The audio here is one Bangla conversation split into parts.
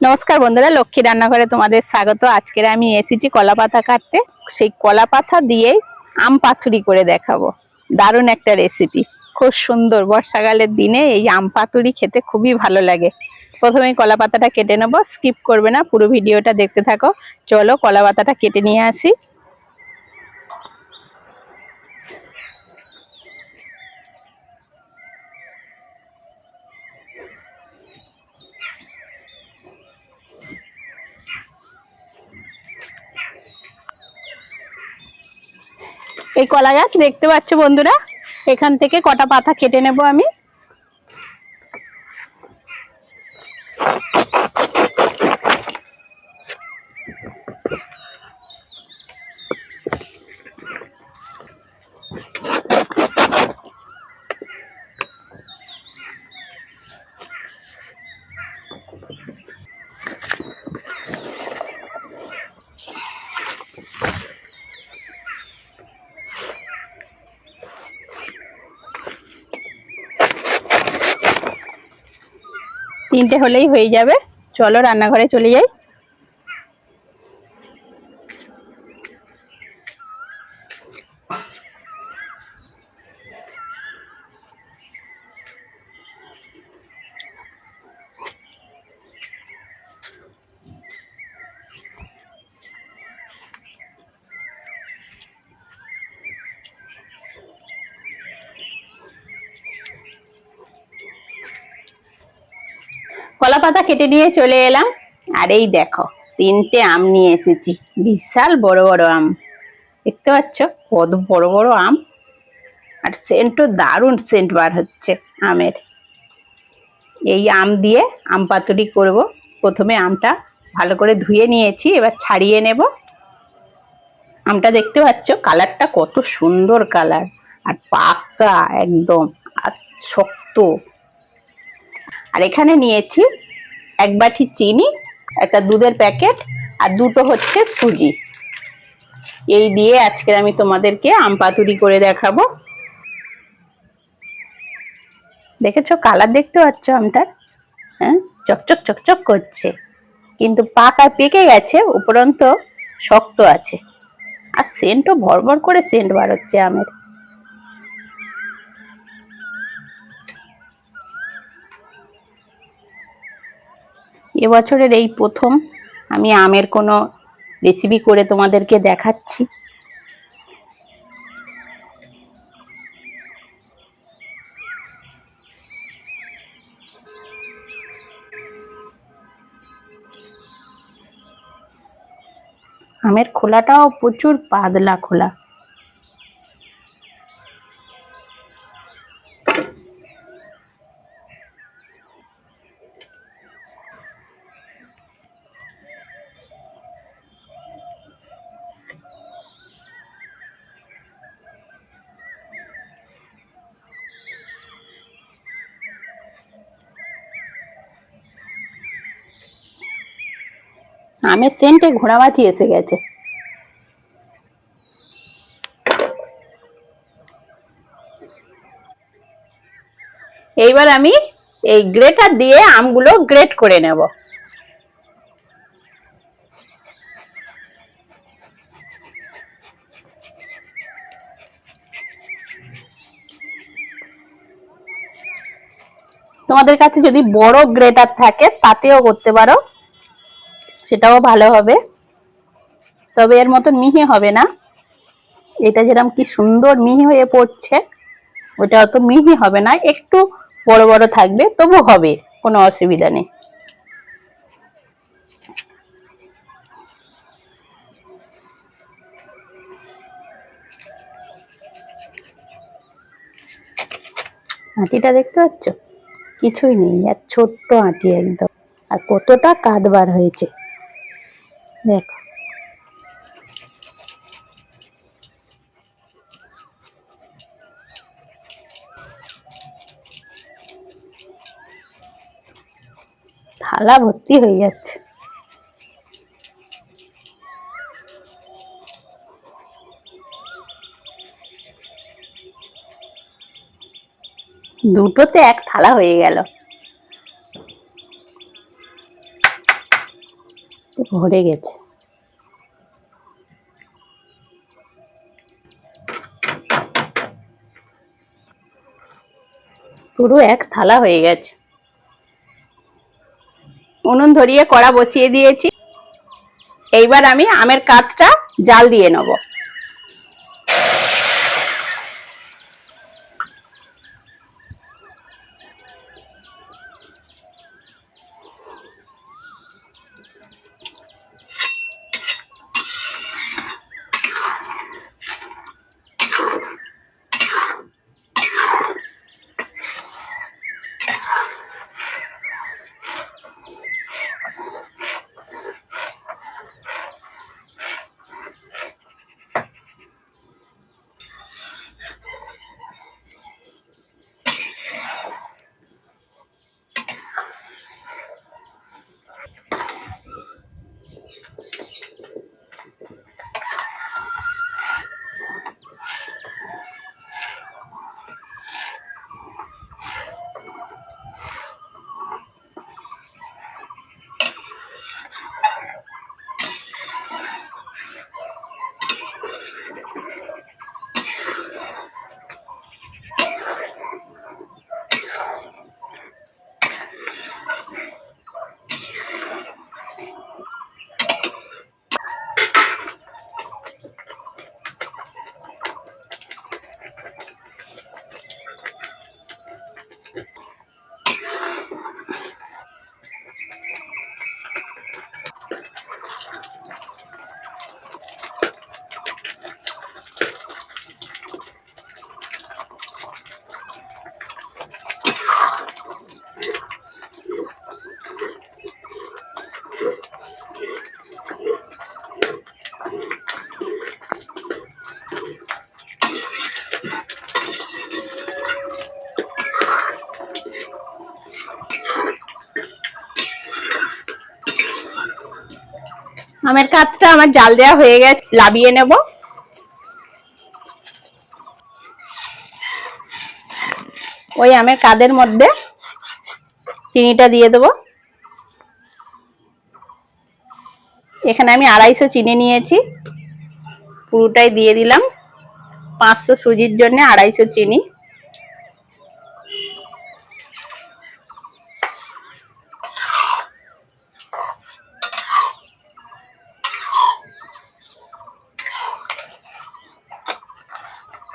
নমস্কার বন্ধুরা, লক্ষ্মী রান্নাঘরে তোমাদের স্বাগত। আজকের আমি এসেছি কলা পাতা কাটতে। সেই কলা পাতা দিয়ে আম পাতুরি করে দেখাবো। দারুণ একটা রেসিপি খুব সুন্দর। বর্ষাকালের দিনে এই আম পাতুরি খেতে খুবই ভালো লাগে। প্রথমে কলা পাতাটা কেটে নেব। স্কিপ করবে না, পুরো ভিডিওটা দেখতে থাকো। চলো কলা পাতাটা কেটে নিয়ে আসি। এই কলা গাছ দেখতে পাচ্ছ বন্ধুরা? এখান থেকে কটা পাতা কেটে নেব আমি। তিনটে হলেই হয়ে যাবে। চলো রান্নাঘরে চলে যাই। কলা পাতা কেটে নিয়ে চলে এলাম। আর এই দেখো, তিনটে আম নিয়ে এসেছি। বিশাল বড় বড় আম। দেখতে পাচ্ছ? কত বড় বড় আম। আর সেন্টও দারুণ সেন্ট বার হচ্ছে আমের। এই আম দিয়ে আম পাতুরি করব। প্রথমে আমটা ভালো করে ধুয়ে নিয়েছি, এবার ছাড়িয়ে নেব। আমটা দেখতে পাচ্ছ? কালারটা কত সুন্দর কালার। আর পাকা একদম, আর শক্ত। আর এখানে নিয়েছি এক বাটি চিনি, একটা দুধের প্যাকেট আর দুটো হচ্ছে সুজি। এই দিয়ে আজকে আমি তোমাদেরকে আম পাতুরি করে দেখাবো। দেখেছ? কালার দেখতে পাচ্ছ আমটার? হ্যাঁ? চকচক চকচক করছে। কিন্তু পাকা পেকে গেছে, উপরন্ত শক্ত আছে। আর সেন্টও ভরভর করে সেন্ট বার হচ্ছে আমের। এবছরের এই প্রথম আমি আমের কোনো রেসিপি করে তোমাদেরকে দেখাচ্ছি। আমের খোলাটাও প্রচুর পাতলা খোলা। আমের সেন্টে ঘোড়ামাছি এসে গেছে। এইবার আমি এই গ্রেটার দিয়ে আমগুলো গ্রেট করে নেব। তোমাদের কাছে যদি বড় গ্রেটার থাকে, তাতেও করতে পারো। সেটাও ভালো হবে। তবে এর মতন মিহি হবে না। এটা যেরকম কি সুন্দর মিহি হয়ে পড়ছে, ওটা অত মিহি হবে না, একটু বড় বড় থাকবে তবু হবে, কোনো অসুবিধা নেই। আটিটা দেখতে পাচ্ছ? কিছুই নেই আর ছোট্ট আটি একদম। আর কতটা কাদবার হয়েছে। দেখো। থালা ভর্তি হয়ে যাচ্ছে। দুটোতে এক থালা হয়ে গেল। ভরে গেছে। পুরো এক থালা হয়ে গেছে। উনুন ধরিয়ে কড়া বসিয়ে দিয়েছি। এইবার আমি আমের কাঠটা জাল দিয়ে নেব। আমের কাঠটা আমার জাল দেওয়া হয়ে গেছে, লাবিয়ে নেব। ওই আমের কাদের মধ্যে চিনিটা দিয়ে দেবো। এখানে আমি আড়াইশো চিনি নিয়েছি, পুরোটাই দিয়ে দিলাম। পাঁচশো সুজির জন্য আড়াইশো চিনি।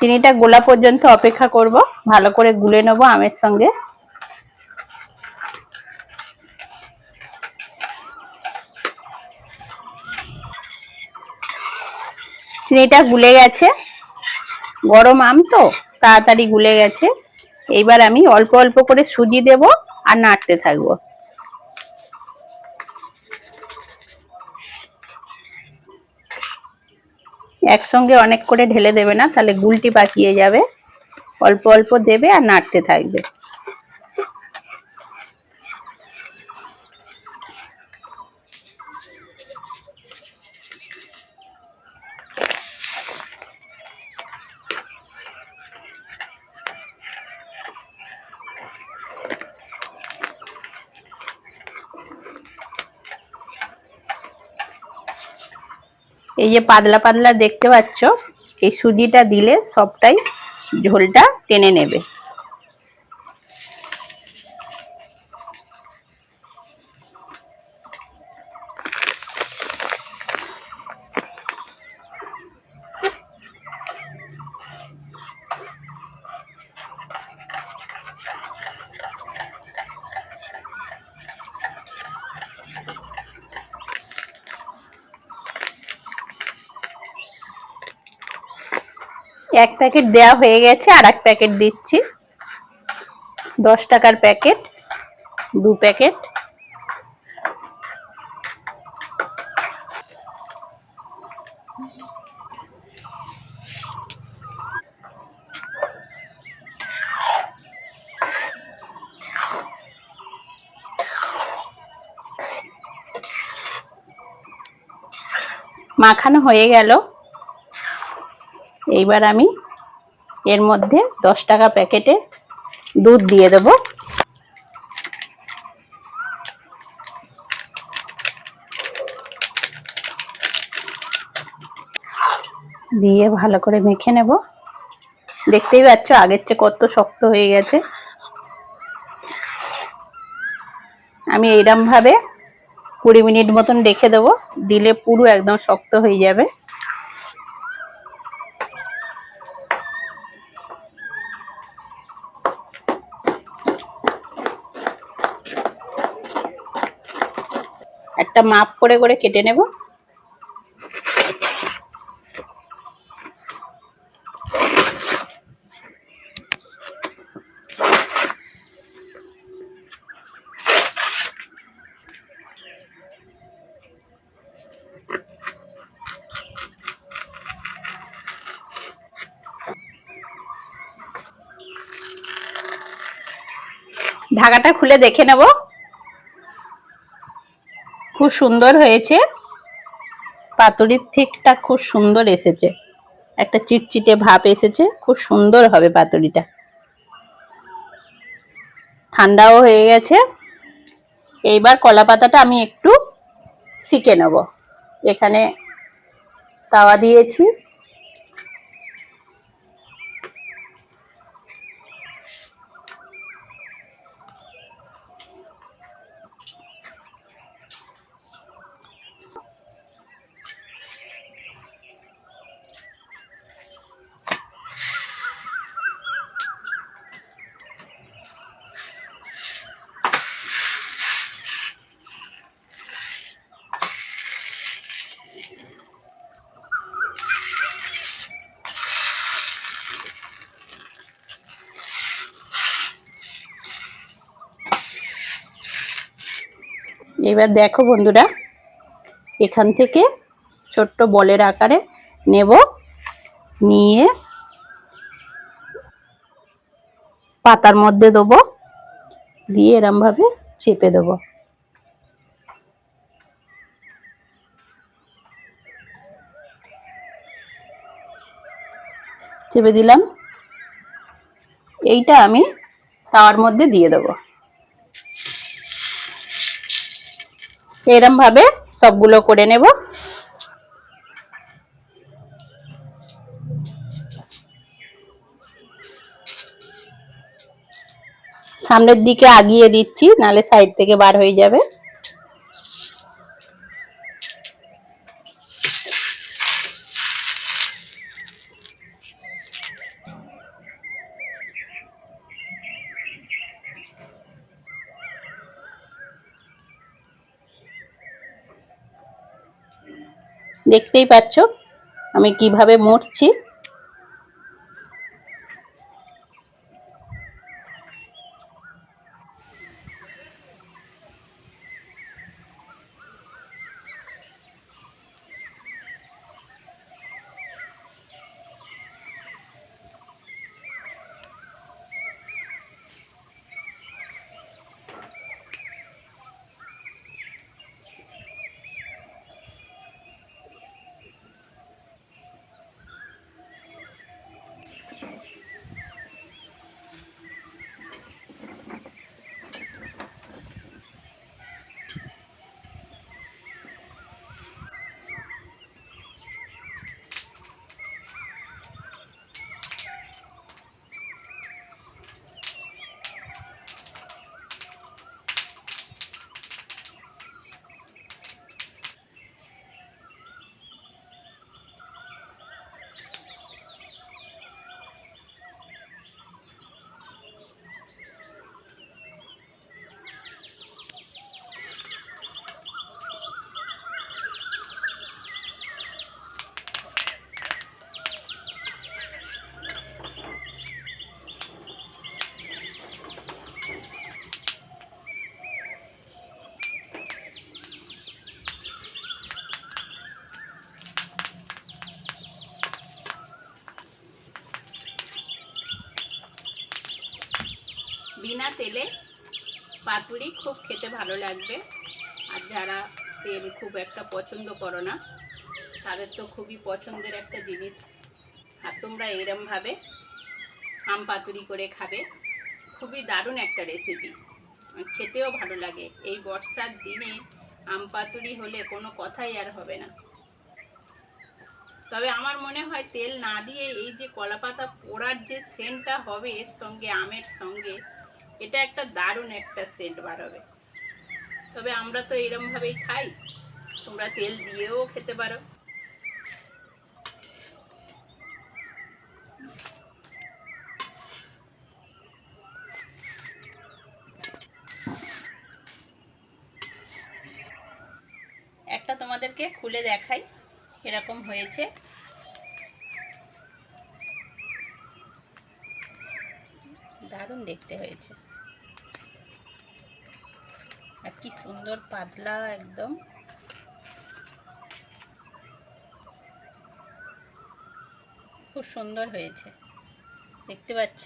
চিনিটা গোলা পর্যন্ত অপেক্ষা করব। ভালো করে গুলে নেব আমের সঙ্গে। চিনিটা গুলে গেছে। গরম আম তো, তাড়াতাড়ি গুলে গেছে। এইবার আমি অল্প অল্প করে সুজি দেব আর নাড়তে থাকব। একসঙ্গে অনেক করে ঢেলে দেবে না, তাহলে গুলটি পাকিয়ে যাবে। অল্প অল্প দেবে আর নাড়তে থাকবে। এই যে পাতলা পাতলা দেখতে পাচ্ছ এই সুজিটা দিলে সবটাই ঝোলটা টেনে নেবে। এক প্যাকেট দেওয়া হয়ে গেছে আর এক প্যাকেট দিচ্ছি। দশ টাকার প্যাকেট, দু প্যাকেট। মাখানো হয়ে গেল। এইবার আমি এর মধ্যে দশ টাকা প্যাকেটে দুধ দিয়ে দেব। দিয়ে ভালো করে মেখে নেব। দেখতেই পাচ্ছ, আগের চেয়ে কত শক্ত হয়ে গেছে। আমি এইরমভাবে কুড়ি মিনিট মতন রেখে দেবো, দিলে পুরো একদম শক্ত হয়ে যাবে। একটা মাপ করে করে কেটে নেব। ঢাকাটা খুলে দেখে নেব। খুব সুন্দর হয়েছে। পাতুরির থিকটা খুব সুন্দর এসেছে। একটা চিটচিটে ভাব এসেছে, খুব সুন্দর হবে পাতুরিটা। ঠান্ডাও হয়ে গেছে। এইবার কলা পাতাটা আমি একটু শিখে নেব। এখানে তাওয়া দিয়েছি। এবার দেখো বন্ধুরা, এখান থেকে ছোট্ট বলের আকারে নেব। নিয়ে পাতার মধ্যে দেবো, দিয়ে এরমভাবে চেপে দেবো। চেপে দিলাম। এইটা আমি তাওয়ার মধ্যে দিয়ে দেবো। এরম ভাবে সবগুলো করে নেব। সামনের দিকে আগিয়ে দিচ্ছি, নালে সাইড থেকে বার হয়ে যাবে। দেখতেই পাচ্ছ আমি কীভাবে মুড়ছি বিনা তেলে পাতুরি খুব খেতে ভালো লাগবে। আর যারা তেল খুব একটা পছন্দ করো না, তাদের তো খুবই পছন্দের একটা জিনিস। আর তোমরা এরমভাবে আম পাতুরি করে খাবে। খুবই দারুণ একটা রেসিপি খেতেও ভালো লাগে। এই বর্ষার দিনে আম পাতুরি হলে কোনো কথাই আর হবে না। তবে আমার মনে হয় তেল না দিয়ে এই যে কলা পাতা পোড়ার যে সেন্টটা হবে এর সঙ্গে, আমের সঙ্গে এটা একটা দারুণ একটা সেন্ট বার হবে। তবে আমরা তো এরমভাবেই খাই। তোমরা তেল দিয়েও খেতে পারো। একটা তোমাদেরকে খুলে দেখাই, এরকম হয়েছে। দারুণ দেখতে হয়েছে। আর কি সুন্দর পাতলা একদম। খুব সুন্দর হয়েছে। দেখতে পাচ্ছ?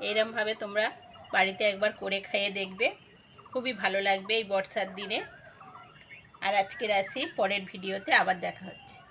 এইরমভাবে তোমরা বাড়িতে একবার করে খেয়ে দেখবে। খুবই ভালো লাগবে এই বর্ষার দিনে। আর আজকের আসি পরের ভিডিওতে আবার দেখা হচ্ছে।